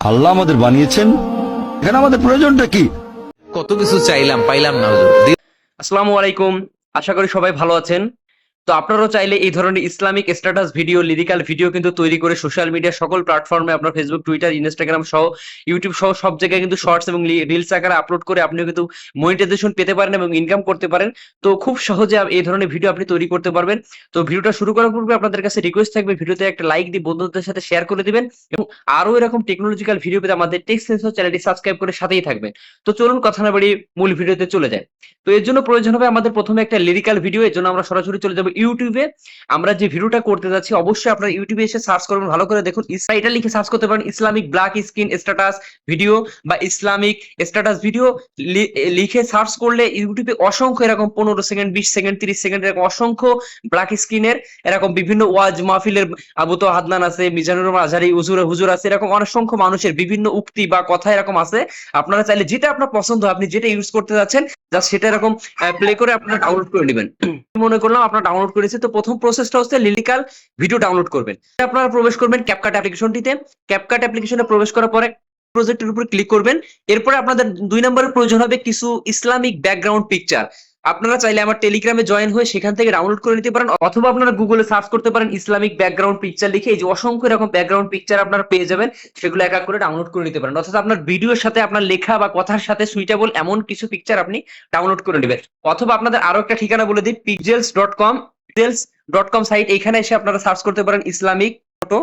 আল্লাহ আমাদের বানিয়েছেন। এখানে আমাদের প্রয়োজনটা কি? কত কিছু চাইলাম পাইলাম না হুজুর। আসসালামু আলাইকুম আশা করি সবাই ভালো আছেন। তো আপনারাও চাইলে এই ধরনের Islamic status video lyrical video কিন্তু তৈরি করে সোশ্যাল মিডিয়া সকল প্ল্যাটফর্মে আপনার ফেসবুক টুইটার ইনস্টাগ্রাম সহ ইউটিউব সহ সব জায়গায় কিন্তু শর্টস এবং রিলস আকারে আপলোড করে আপনিও কিন্তু মনিটাইজেশন পেতে পারেন এবং ইনকাম করতে পারেন। তো খুব সহজে এই ধরনের ভিডিও আপনি তৈরি করতে পারবেন। তো ভিডিওটা শুরু করার পূর্বে আপনাদের কাছে রিকোয়েস্ট থাকবে, ভিডিওতে একটা লাইক দিয়ে বন্ধুদের সাথে শেয়ার করে দিবেন এবং আরও এরকম টেকনোলজিক্যাল ভিডিও পেতে আমাদের টেক্সট সেন্সর চ্যানেলটি সাবস্ক্রাইব করে সাথেই থাকবেন। তো চলুন কথা না বাড়িয়ে মূল ভিডিওতে চলে যায় তো এর জন্য প্রয়োজন হবে আমাদের প্রথমে একটা লিরিক্যাল ভিডিও এর জন্য আমরা সরাসরি চলে যাব ইউটিউবে আমরা যে ভিডিওটা করতে যাচ্ছি, অবশ্যই আপনারা ইউটিউবে এসে সার্চ করবেন, ভালো করে দেখুন। এটা লিখে সার্চ করতে পারেন, Islamic black screen status video বা ইসলামিক স্ট্যাটাস ভিডিও লিখে সার্চ করলে ইউটিউবে অসংখ্য এরকম পনেরো সেকেন্ড বিশ সেকেন্ড তিরিশ সেকেন্ড এরকম অসংখ্য ব্ল্যাক স্ক্রিনের এরকম বিভিন্ন ওয়াজ মাহফিলের আবু তো হাদনান আছে, মিজানুর রহমান আজহারি হুজুর হুজুর আছে, এরকম অসংখ্য মানুষের বিভিন্ন উক্তি বা কথা এরকম আছে। আপনারা চাইলে যেটা আপনার পছন্দ, আপনি যেটা ইউজ করতে যাচ্ছেন সেটা এরকম প্লে করে আপনারা ডাউনলোড করে নেবেন। মনে করলাম আপনারা ডাউনলোড করেছে, তো প্রথম প্রসেসটা হচ্ছে লিলিকাল ভিডিও ডাউনলোড করবেন। আপনারা প্রবেশ করবেন ক্যাপকাট অ্যাপ্লিকেশনটিতে ক্যাপকাট অ্যাপ্লিকেশনে প্রবেশ করার পরে প্রজেক্টের উপর ক্লিক করবেন। এরপরে আপনাদের দুই নম্বরের প্রয়োজন হবে কিছু ইসলামিক ব্যাকগ্রাউন্ড পিকচার আপনারা চাইলে আমার টেলিগ্রামে জয়েন হয়ে সেখান থেকে ডাউনলোড করে নিতে পারেন, অথবা আপনারা গুগলে সার্চ করতে পারেন ইসলামিক ব্যাকগ্রাউন্ড পিকচার লিখে, এই যে অসংখ্য এরকম ব্যাকগ্রাউন্ড পিকচার আপনারা পেয়ে যাবেন, সেগুলো এক এক করে ডাউনলোড করে নিতে পারেন। অর্থাৎ আপনার ভিডিওর সাথে, আপনার লেখা বা কথার সাথে সুইটেবল এমন কিছু পিকচার আপনি ডাউনলোড করে নেবেন। অথবা আপনাদের আরও একটা ঠিকানা বলে দিই Pixels dot com dot com site এখানে এসে আপনারা সার্চ করতে পারেন ইসলামিক ফটো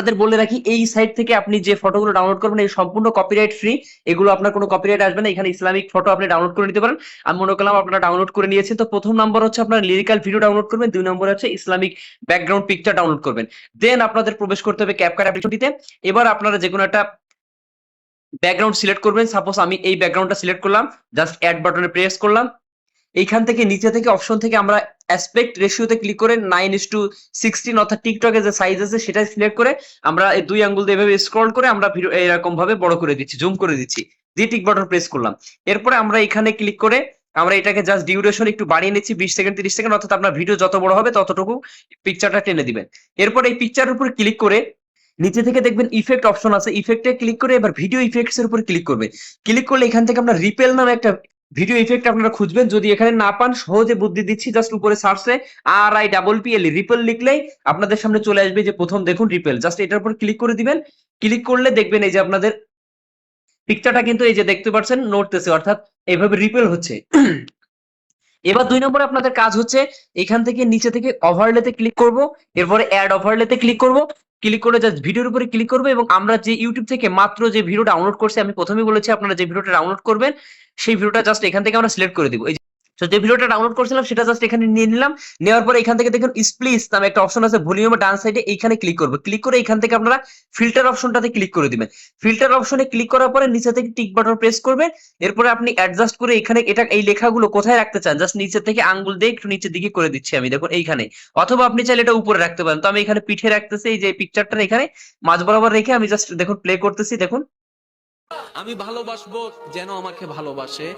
আপনাদের বলে রাখি, এই সাইট থেকে আপনি যে ফটোগুলো ডাউনলোড করবেন, এই সম্পূর্ণ কপিরাইট ফ্রি এগুলো আপনার কোনো কপিরাইট আসবে না, এখানে ইসলামিক ফটো আপনি ডাউনলোড করে নিতে পারেন। আমি মনে করলাম আপনারা ডাউনলোড করে নিয়েছেন। তো প্রথম নাম্বার হচ্ছে আপনার লিরিক্যাল ভিডিও ডাউনলোড করবেন, দুই নম্বর হচ্ছে ইসলামিক ব্যাকগ্রাউন্ড পিকচার ডাউনলোড করবেন। দেন আপনাদের প্রবেশ করতে হবে ক্যাপকাট অ্যাপ্লিকেশনটিতে এবার আপনারা যে কোনো একটা ব্যাকগ্রাউন্ড সিলেক্ট করবেন। সাপোজ আমি এই ব্যাকগ্রাউন্ডটা সিলেক্ট করলাম জাস্ট অ্যাড বাটনে প্রেস করলাম। এইখান থেকে নিচে থেকে অপশন থেকে আমরা অ্যাসপেক্ট রেশিওতে ক্লিক করে নাইন ইস টু সিক্সটিন অর্থাৎ টিকটকের যে সাইজ আছে সেটা সিলেক্ট করে আমরা দুই আঙ্গুল দিয়ে এভাবে স্ক্রল করে আমরা এরকম ভাবে বড় করে দিচ্ছি জুম করে দিচ্ছি। দিয়ে টিক বাটন প্রেস করলাম। এরপরে আমরা এখানে ক্লিক করে আমরা এটাকে জাস্ট ডিউরেশন একটু বাড়িয়ে নিচ্ছি, বিশ সেকেন্ড তিরিশ সেকেন্ড অর্থাৎ আপনার ভিডিও যত বড় হবে ততটুকু পিকচারটা টেনে দিবেন। এরপর এই পিকচারের উপর ক্লিক করে নিচে থেকে দেখবেন ইফেক্ট অপশন আছে। ইফেক্টে ক্লিক করে এবার ভিডিও ইফেক্টস এর উপর ক্লিক করবে। ক্লিক করলে এখান থেকে আমরা রিপেল নামে একটা ভিডিও ইফেক্ট আপনারা খুঁজবেন। যদি এখানে না পান, সহজে বুদ্ধি দিচ্ছি জাস্ট উপরে সার্চে R I double P L ripple লিখলেই আপনাদের সামনে চলে আসবে যে প্রথম দেখুন রিপেল জাস্ট এটার উপর ক্লিক করে দিবেন। ক্লিক করলে দেখবেন এই যে আপনাদের পিকচারটা কিন্তু এই যে দেখতে পাচ্ছেন, নড়তেছে, অর্থাৎ এইভাবে রিপেল হচ্ছে। এবার দুই নম্বরে আপনাদের কাজ হচ্ছে, এখান থেকে নিচে থেকে ওভারলেতে ক্লিক করব, এরপরে অ্যাড ওভারলেতে ক্লিক করব ক্লিক করে জাস্ট ভিডিওর উপরে ক্লিক করবে এবং আমরা যে ইউটিউব থেকে মাত্র যে ভিডিও ডাউনলোড করছি, আমি প্রথমেই বলেছি আপনারা যে ভিডিওটা ডাউনলোড করবেন, সেই ভিডিওটা জাস্ট এখান থেকে আমরা সিলেক্ট করে দিব। তো যে ভিডিওটা ডাউনলোড করছিলাম, সেটা জাস্ট এখানে নিয়ে নিলাম। নেওয়ার পরে এখান থেকে দেখুন স্প্লিস নামে একটা অপশন আছে ভলিউমের ডান সাইডে এইখানে ক্লিক করব। ক্লিক করে এখান থেকে আপনারা ফিল্টার অপশনটাতে ক্লিক করে দিবেন। ফিল্টার অপশনে ক্লিক করার পরে নিচে থেকে টিক বাটন প্রেস করবেন। এরপরে আপনি অ্যাডজাস্ট করে এখানে এটা, এই লেখাগুলো কোথায় রাখতে চান? জাস্ট নিচে থেকে আঙ্গুল দিয়ে একটু নিচের দিকে করে দিচ্ছি আমি, দেখুন এইখানে। অথবা আপনি চাইলে এটা উপরে রাখতে পারেন। তো আমি এখানে পিঠে রাখতেছি, এই যে পিকচারটা এখানে মাঝ বরাবর রেখে আমি জাস্ট দেখুন প্লে করতেছি, দেখুন। আমি ভালোবাসবো যেন আমাকে ভালোবাসে।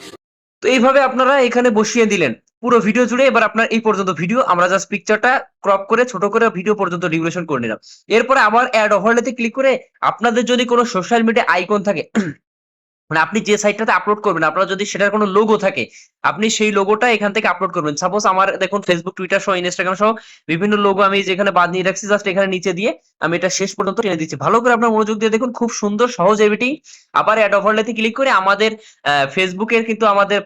তো এইভাবে আপনারা এখানে বসিয়ে দিলেন। পুরো ভিডিও জুড়ে এবার আপনার এই পর্যন্ত ভিডিও আমরা জাস্ট পিকচারটা ক্রপ করে, ছোট করে ভিডিও পর্যন্ত ডিউরেশন করে নিলাম। এরপরে আবার অ্যাড ওভারলেতে ক্লিক করে আপনাদের যদি কোনো সোশ্যাল মিডিয়া আইকন থাকে মানে আপনি যে সাইটটাতে আপলোড করবেন, আপনার যদি সেটার কোনো লোগো থাকে, আপনি সেই লোগোটা এখান থেকে আপলোড করবেন। সাপোজ আমার দেখুন ফেসবুক টুইটার সহ ইনস্টাগ্রাম সহ বিভিন্ন লোগো আমি যেখানে বাদ নিয়ে রাখছি জাস্ট এখানে নিচে দিয়ে আমি এটা শেষ পর্যন্ত টেনে দিচ্ছি। ভালো করে আপনার মনোযোগ দিয়ে দেখুন, খুব সুন্দর সহজ এডিটিং আবার অ্যাড ওভারলেতে ক্লিক করে আমাদের ফেসবুকের কিন্তু আমাদের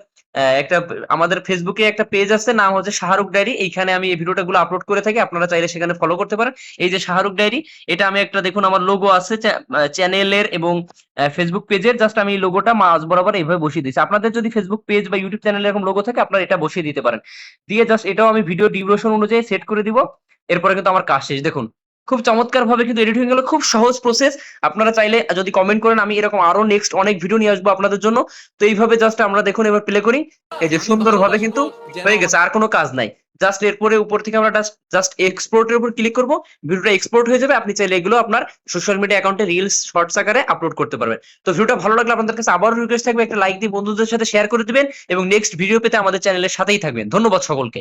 একটা, আমাদের ফেসবুকে একটা পেজ আছে, নাম হচ্ছে শাহরুখ ডায়েরি এইখানে আমি এই ভিডিওটা গুলো আপলোড করে থাকি, আপনারা চাইলে সেখানে ফলো করতে পারেন। এই যে শাহরুখ ডায়েরি এটা আমি একটা, দেখুন আমার লোগো আছে চ্যানেলের এবং ফেসবুক পেজের জাস্ট আমি লোগোটা মাঝ বরাবর এইভাবে বসিয়ে দিচ্ছি আপনাদের যদি ফেসবুক পেজ বা ইউটিউব চ্যানেলে এরকম লোগো থাকে, আপনারা এটা বসিয়ে দিতে পারেন। দিয়ে জাস্ট এটাও আমি ভিডিও ডিউরেশন অনুযায়ী সেট করে দিব। এরপরে কিন্তু আমার কাজ শেষ। দেখুন খুব চমৎকার ভাবে কিন্তু এডিট হয়ে গেল, খুব সহজ প্রসেস আপনারা চাইলে যদি কমেন্ট করেন, আমি এরকম আরও নেক্সট অনেক ভিডিও নিয়ে আসব আপনাদের জন্য। তো এইভাবে জাস্ট আমরা দেখুন, এবার প্লে করি। এই যে সুন্দর ভাবে কিন্তু হয়ে গেছে, আর কোনো কাজ নাই। জাস্ট এরপরে উপর থেকে আমরা জাস্ট এক্সপোর্টের উপর ক্লিক করব। ভিডিওটা এক্সপোর্ট হয়ে যাবে, আপনি চাইলে এগুলো আপনার সোশ্যাল মিডিয়া অ্যাকাউন্টে রিলস শর্টস আকারে আপলোড করতে পারবেন। তো ভিডিওটা ভালো লাগলে আপনাদের কাছে আবারও রিকোয়েস্ট থাকবে, একটা লাইক দিয়ে বন্ধুদের সাথে শেয়ার করে দিবেন এবং নেক্সট ভিডিও পেতে আমাদের চ্যানেলের সাথেই থাকবেন। ধন্যবাদ সকলকে।